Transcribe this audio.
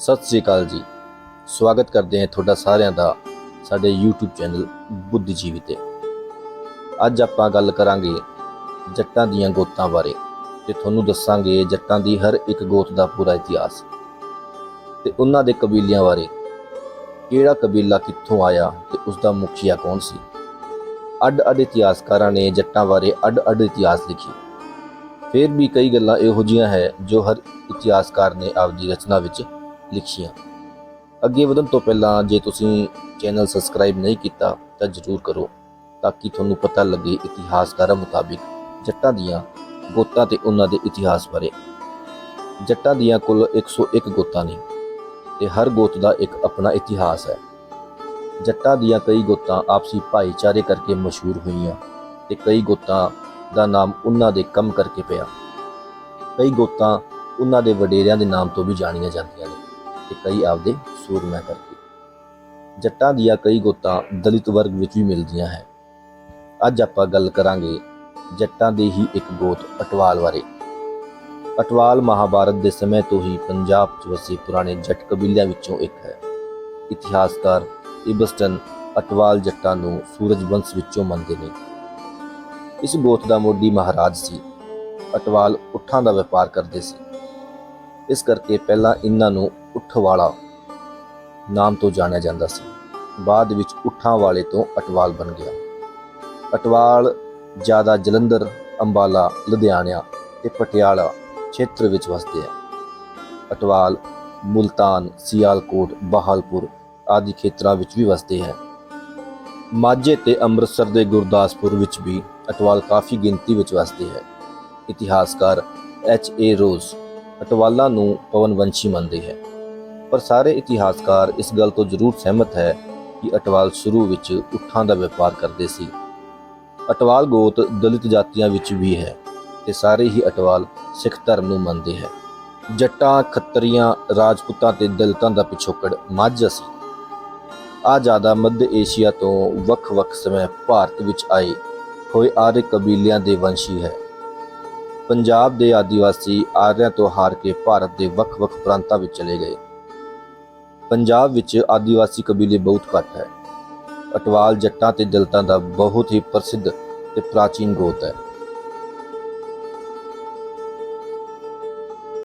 ਸਤਿ ਸ੍ਰੀ ਅਕਾਲ ਜੀ। ਸਵਾਗਤ ਕਰਦੇ ਹਾਂ ਤੁਹਾਡਾ ਸਾਰਿਆਂ ਦਾ ਸਾਡੇ YouTube ਚੈਨਲ ਬੁੱਧੀਜੀਵੀ ਤੇ। ਅੱਜ ਆਪਾਂ ਗੱਲ ਕਰਾਂਗੇ ਜੱਟਾਂ ਦੀਆਂ ਗੋਤਾਂ ਬਾਰੇ ਤੇ ਤੁਹਾਨੂੰ ਦੱਸਾਂਗੇ ਜੱਟਾਂ ਦੀ ਹਰ ਇੱਕ ਗੋਤ ਦਾ ਪੂਰਾ ਇਤਿਹਾਸ ਤੇ ਉਹਨਾਂ ਦੇ ਕਬੀਲਿਆਂ ਬਾਰੇ, ਕਿਹੜਾ ਕਬੀਲਾ ਕਿੱਥੋਂ ਆਇਆ ਤੇ ਉਸ ਦਾ ਮੁਖੀਆ ਕੌਣ ਸੀ? ਅੱਡ-ਅੱਡ ਇਤਿਹਾਸਕਾਰਾਂ ਨੇ ਜੱਟਾਂ ਬਾਰੇ ਅੱਡ-ਅੱਡ ਇਤਿਹਾਸ ਲਿਖੇ। ਫਿਰ ਵੀ ਕਈ ਗੱਲਾਂ ਇਹੋ ਜਿਹੀਆਂ ਹੈ ਜੋ ਹਰ ਇਤਿਹਾਸਕਾਰ ਨੇ ਆਪਦੀ ਰਚਨਾ ਵਿੱਚ ਲਿਖੀਆਂ। ਅੱਗੇ ਵਧਣ ਤੋਂ ਪਹਿਲਾਂ ਜੇ ਤੁਸੀਂ ਚੈਨਲ ਸਬਸਕ੍ਰਾਈਬ ਨਹੀਂ ਕੀਤਾ, ਤਾਂ ਜਰੂਰ ਕਰੋ, ਤਾਂ ਕਿ ਤੁਹਾਨੂੰ ਪਤਾ ਲੱਗੇ ਇਤਿਹਾਸਕਾਰਾਂ ਮੁਤਾਬਿਕ ਜੱਟਾਂ ਦੀਆਂ ਗੋਤਾਂ ਤੇ ਉਹਨਾਂ ਦੇ ਇਤਿਹਾਸ ਬਾਰੇ। ਜੱਟਾਂ ਦੀਆਂ ਕੁੱਲ 101 ਗੋਤਾਂ ਨੇ, ਤੇ ਹਰ ਗੋਤ ਦਾ ਇੱਕ ਆਪਣਾ ਇਤਿਹਾਸ ਹੈ। ਜੱਟਾਂ ਦੀਆਂ ਕਈ ਗੋਤਾਂ ਆਪਸੀ ਭਾਈਚਾਰੇ ਕਰਕੇ ਮਸ਼ਹੂਰ ਹੋਈਆਂ, ਤੇ ਕਈ ਗੋਤਾਂ ਦਾ ਨਾਮ ਉਹਨਾਂ ਦੇ ਕੰਮ ਕਰਕੇ ਪਿਆ। ਕਈ ਗੋਤਾਂ ਉਹਨਾਂ ਦੇ ਵਡੇਰਿਆਂ ਦੇ ਨਾਮ ਤੋਂ ਵੀ ਜਾਣੀਆਂ ਜਾਂਦੀਆਂ ਨੇ। ਤੇ ਕਈ ਆਪਦੇ ਸੂਰਮਾ ਕਰਕੇ। ਜੱਟਾਂ ਦੀਆਂ ਕਈ ਗੋਤਾਂ ਦਲਿਤ ਵਰਗ ਵਿੱਚ ਵੀ ਮਿਲਦੀਆਂ ਹੈ। ਅੱਜ ਆਪਾਂ ਗੱਲ ਕਰਾਂਗੇ ਜੱਟਾਂ ਦੇ ਹੀ ਇੱਕ ਗੋਤ ਅਟਵਾਲ ਬਾਰੇ। ਅਟਵਾਲ ਮਹਾਭਾਰਤ ਦੇ ਸਮੇਂ ਤੋਂ ਹੀ ਪੰਜਾਬ 'ਚ ਵਸੇ ਪੁਰਾਣੇ ਜੱਟ ਕਬੀਲਿਆਂ ਵਿੱਚੋਂ ਇੱਕ ਹੈ। ਇਤਿਹਾਸਕਾਰ ਇਬਸਟਨ ਅਟਵਾਲ ਜੱਟਾਂ ਨੂੰ ਸੂਰਜ ਵੰਸ਼ ਵਿੱਚੋਂ ਮੰਨਦੇ ਨੇ। ਇਸ ਗੋਤ ਦਾ ਮੋਢੀ ਮਹਾਰਾਜ ਸੀ। ਅਟਵਾਲ ਉੱਠਾਂ ਦਾ ਵਪਾਰ ਕਰਦੇ ਸੀ। ਇਸ ਕਰਕੇ ਪਹਿਲਾਂ ਇਹਨਾਂ ਨੂੰ ਉੱਠਵਾਲਾ। ਨਾਮ ਤੋਂ ਜਾਣਿਆ ਜਾਂਦਾ ਸੀ। ਬਾਅਦ ਵਿੱਚ ਉੱਠਾਂ ਵਾਲੇ ਤੋਂ ਅਟਵਾਲ ਬਣ ਗਿਆ। ਅਟਵਾਲ ਜ਼ਿਆਦਾ ਜਲੰਧਰ, ਅੰਬਾਲਾ, ਲੁਧਿਆਣਾ ਤੇ ਪਟਿਆਲਾ ਖੇਤਰ ਵਿੱਚ ਵਸਦੇ ਆ। ਅਟਵਾਲ ਮੁਲਤਾਨ, ਸਿਆਲਕੋਟ, ਬਹਾਲਪੁਰ ਆਦਿ ਖੇਤਰਾਂ ਵਿੱਚ ਵੀ ਵਸਦੇ ਹੈ। ਮਾਝੇ ਤੇ ਅੰਮ੍ਰਿਤਸਰ ਦੇ ਗੁਰਦਾਸਪੁਰ ਵਿੱਚ ਵੀ ਅਟਵਾਲ ਕਾਫੀ ਗਿਣਤੀ ਵਿੱਚ ਵਸਦੇ ਹੈ। ਇਤਿਹਾਸਕਾਰ ਐਚ ਏ ਰੋਜ਼ ਅਟਵਾਲਾਂ ਨੂੰ ਪਵਨਵੰਸ਼ੀ ਮੰਨਦੇ ਹੈ। ਪਰ ਸਾਰੇ ਇਤਿਹਾਸਕਾਰ ਇਸ ਗੱਲ ਤੋਂ ਜ਼ਰੂਰ ਸਹਿਮਤ ਹੈ ਕਿ ਅਟਵਾਲ ਸ਼ੁਰੂ ਵਿੱਚ ਉੱਠਾਂ ਦਾ ਵਪਾਰ ਕਰਦੇ ਸੀ। ਅਟਵਾਲ ਗੋਤ ਦਲਿਤ ਜਾਤੀਆਂ ਵਿੱਚ ਵੀ ਹੈ ਤੇ ਸਾਰੇ ਹੀ ਅਟਵਾਲ ਸਿੱਖ ਧਰਮ ਨੂੰ ਮੰਨਦੇ ਹੈ। ਜੱਟਾਂ, ਖੱਤਰੀਆਂ, ਰਾਜਪੂਤਾਂ ਤੇ ਦਲਿਤਾਂ ਦਾ ਪਿਛੋਕੜ ਮਾਝਾ ਸੀ। ਆ ਜ਼ਿਆਦਾ ਮੱਧ ਏਸ਼ੀਆ ਤੋਂ ਵੱਖ-ਵੱਖ ਸਮੇਂ ਭਾਰਤ ਵਿੱਚ ਆਏ ਹੋਏ ਆਰੇ ਕਬੀਲਿਆਂ ਦੇ ਵੰਸ਼ੀ ਹੈ। ਪੰਜਾਬ ਦੇ ਆਦੀਵਾਸੀ ਆਰਿਆਂ ਤੋਂ ਹਾਰ ਕੇ ਭਾਰਤ ਦੇ ਵੱਖ-ਵੱਖ ਪ੍ਰਾਂਤਾਂ ਵਿੱਚ ਚਲੇ ਗਏ। ਪੰਜਾਬ ਵਿੱਚ ਆਦੀਵਾਸੀ ਕਬੀਲੇ ਬਹੁਤ ਘੱਟ ਹੈ। ਅਟਵਾਲ ਜੱਟਾਂ ਤੇ ਦਲਤਾਂ ਦਾ ਬਹੁਤ ਹੀ ਪ੍ਰਸਿੱਧ ਤੇ ਪ੍ਰਾਚੀਨ ਗੋਤ ਹੈ।